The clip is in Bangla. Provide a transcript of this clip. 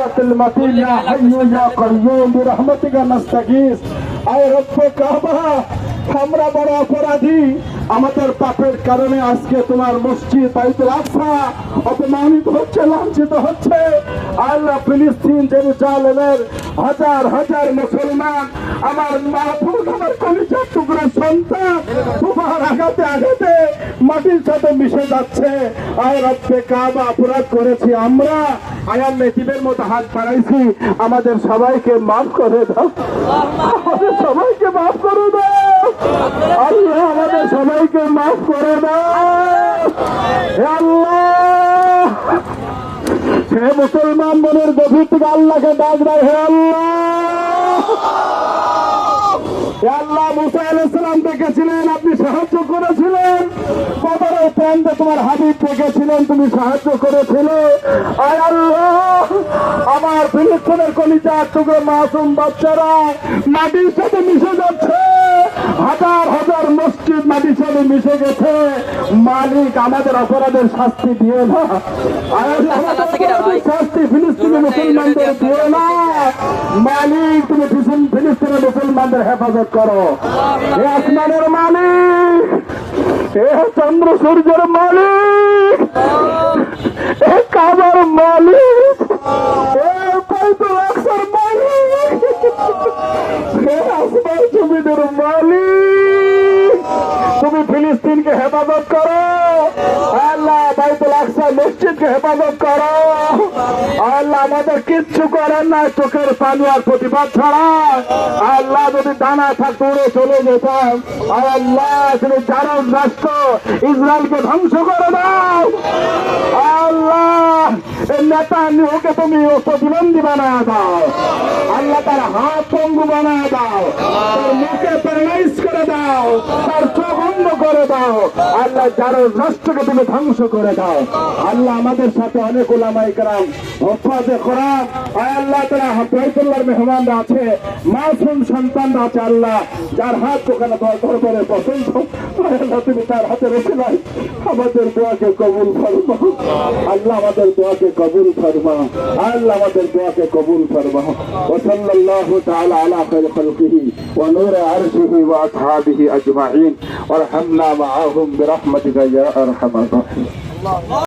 القوة المتين يا حي يا قيوم برحمتك نستغيث আয় রব্বে কাবা আমরা বড় অপরাধী আমাদের পাপের কারণে আজকে তোমার মসজিদ বাইতুল আকসা অপমানিত হচ্ছে লাঞ্ছিত হচ্ছে আল্লাহ ফিলিস্তিন জেরুজালেমের হাজার হাজার মুসলমান আমার মাহফুজ আমার কলিজার টুকরো সন্তান তোমার আঘাতে আঘাতে মাটির সাথে মিশে যাচ্ছে আয় রব্বে কাবা অপরাধ করেছি আমরা আয়ার নেতিবের মতো হাত বাড়াইছি, আমাদের সবাইকে মাফ করে দাও। আমাদের সবাইকে মাফ করে দাও। আমাদের সবাইকে মাফ করে দাও। হে মুসলমান মনের গভীর থেকে আল্লাহকে ডাক দেয় হে আল্লাহ। আল্লাহ মুসা আলাইসালাম ডেকেছিলেন, আপনি সাহায্য করেছিলেন কবরের প্রান্তে তোমার হাবিব ডেকেছিলেন তুমি সাহায্য করেছিলে আয় আল্লাহ আমার ফিলিস্তিনের কলিজার টুকরো মাসুম বাচ্চারা মাটির সাথে মিশে যাচ্ছে হাজার হাজার মসজিদ মাটির সাথে মিশে গেছে মালিক আমাদের অপরাধের শাস্তি দিয়ে না শাস্তি ফিলিস্তিনি মুসলমানদের দিয়ে না মালিক তুমি ফিলিস্তিন- মুসলমানদের হেফাজত করো আসমানের মালিক চন্দ্র সূর্যের মালিক। এ কাবার মালিক। এ আকসার মালিক। হে আসমান জমিনের মালিক। তুমি ফিলিস্তিনকে হেফাজত করো। আকসা মসজিদকে হেফাজত করো। আল্লাহ আমাদের কিচ্ছু করেন না চোখের পানি আর প্রতিবাদ ছাড়া। আল্লাহ যদি দানা থাকতো উড়ে চলে যেতাম। আর আল্লাহ তুমি যারা রাষ্ট্র ইসরায়েলকে ধ্বংস করে দাও। নিহকে তুমি প্রতিবন্ধী বানায় দাও। আল্লাহ তার হাত পঙ্গু বানায় দাও। মুখে প্যারালাইজ করে দাও। তার চোখ অন্ধ করে দাও। আল্লাহ যার রাষ্ট্রকে তুমি ধ্বংস করে দাও। আল্লাহ আমাদের সাথে অনেক ওলামাই আল্লাহ তারা আছে, মাসুম আছে আল্লাহ, যার হাত ওখানে দরবারে পছন্দ আল্লাহ তুমি তার হাতে রেখে নাই আমাদের দোয়াকে কবুল ফরমা আল্লাহ আমাদের দোয়াকে কবুল कबूल फरमाओ अल्लाह मदर दुआ के कबूल फरमाओ वसल तला ونور عرشه وأصحابه أجمعين. وارحمنا معهم برحمتك يا أرحم الراحمين.